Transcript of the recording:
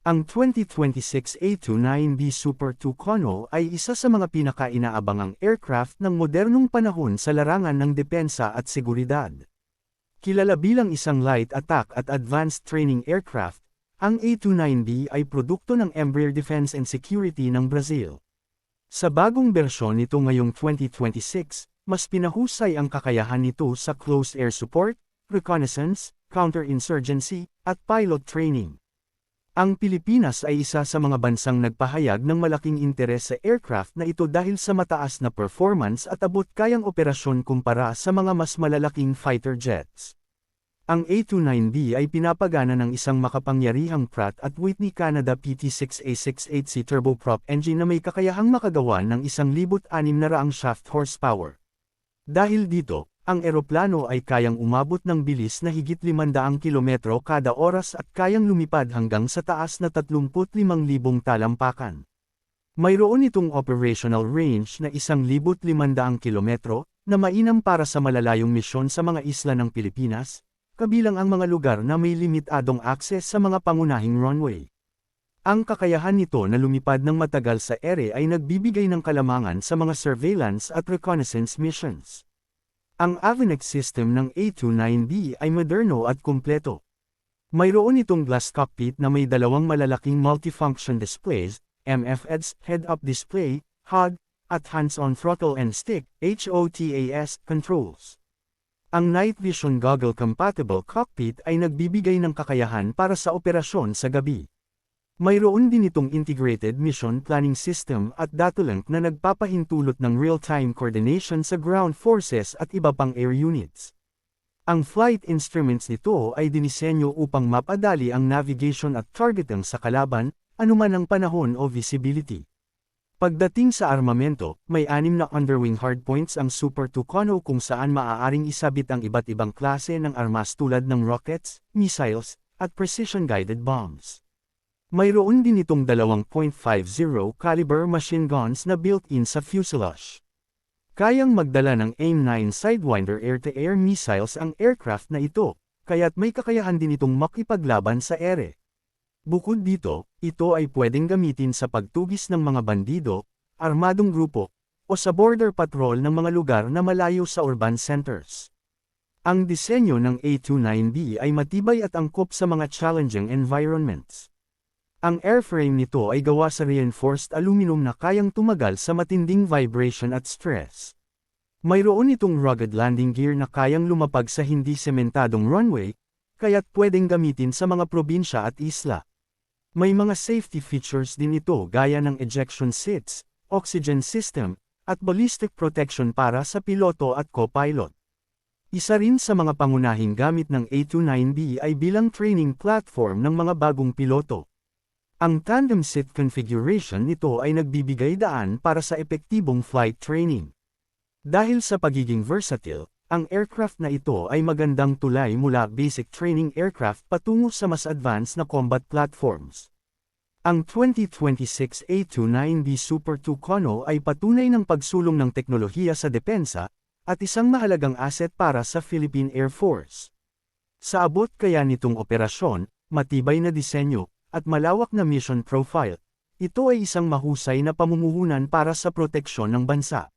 Ang 2026 A29B Super Tucano ay isa sa mga pinaka-inaabangang aircraft ng modernong panahon sa larangan ng depensa at seguridad. Kilala bilang isang light attack at advanced training aircraft, ang A29B ay produkto ng Embraer Defense and Security ng Brazil. Sa bagong bersyon nito ngayong 2026, mas pinahusay ang kakayahan nito sa close air support, reconnaissance, counterinsurgency, at pilot training. Ang Pilipinas ay isa sa mga bansang nagpahayag ng malaking interes sa aircraft na ito dahil sa mataas na performance at abot kayang operasyon kumpara sa mga mas malalaking fighter jets. Ang A29B ay pinapagana ng isang makapangyarihang Pratt at Whitney Canada PT6A68C turboprop engine na may kakayahang makagawa ng 1,600 shaft horsepower. Dahil dito, ang eroplano ay kayang umabot ng bilis na higit 500 kilometro kada oras at kayang lumipad hanggang sa taas na 35,000 talampakan. Mayroon itong operational range na 1,500 kilometro, na mainam para sa malalayong misyon sa mga isla ng Pilipinas, kabilang ang mga lugar na may limitadong akses sa mga pangunahing runway. Ang kakayahan nito na lumipad ng matagal sa ere ay nagbibigay ng kalamangan sa mga surveillance at reconnaissance missions. Ang avionics system ng A29B ay moderno at kumpleto. Mayroon itong glass cockpit na may dalawang malalaking multifunction displays, MFEDs, head-up display, HUD, at hands-on throttle and stick, HOTAS, controls. Ang Night Vision Goggle Compatible Cockpit ay nagbibigay ng kakayahan para sa operasyon sa gabi. Mayroon din itong Integrated Mission Planning System at Datolink na nagpapahintulot ng real-time coordination sa ground forces at iba pang air units. Ang flight instruments nito ay dinisenyo upang mapadali ang navigation at targeting sa kalaban, anuman ang panahon o visibility. Pagdating sa armamento, may anim na underwing hardpoints ang Super Tucano kung saan maaaring isabit ang iba't ibang klase ng armas tulad ng rockets, missiles, at precision-guided bombs. Mayroon din itong 2.50 caliber machine guns na built-in sa fuselage. Kayang magdala ng AIM-9 Sidewinder air-to-air -air missiles ang aircraft na ito, kaya't may kakayahan din itong makipaglaban sa ere. Bukod dito, ito ay pwedeng gamitin sa pagtugis ng mga bandido, armadong grupo, o sa border patrol ng mga lugar na malayo sa urban centers. Ang disenyo ng A29B ay matibay at angkop sa mga challenging environments. Ang airframe nito ay gawa sa reinforced aluminum na kayang tumagal sa matinding vibration at stress. Mayroon itong rugged landing gear na kayang lumapag sa hindi sementadong runway, kaya't pwedeng gamitin sa mga probinsya at isla. May mga safety features din ito gaya ng ejection seats, oxygen system, at ballistic protection para sa piloto at co-pilot. Isa rin sa mga pangunahing gamit ng A29B ay bilang training platform ng mga bagong piloto. Ang tandem seat configuration nito ay nagbibigay daan para sa epektibong flight training. Dahil sa pagiging versatile, ang aircraft na ito ay magandang tulay mula basic training aircraft patungo sa mas advanced na combat platforms. Ang 2026 A29B Super Tucano ay patunay ng pagsulong ng teknolohiya sa depensa, at isang mahalagang asset para sa Philippine Air Force. Sa abot kaya nitong operasyon, matibay na disenyo, at malawak na mission profile, ito ay isang mahusay na pamumuhunan para sa proteksyon ng bansa.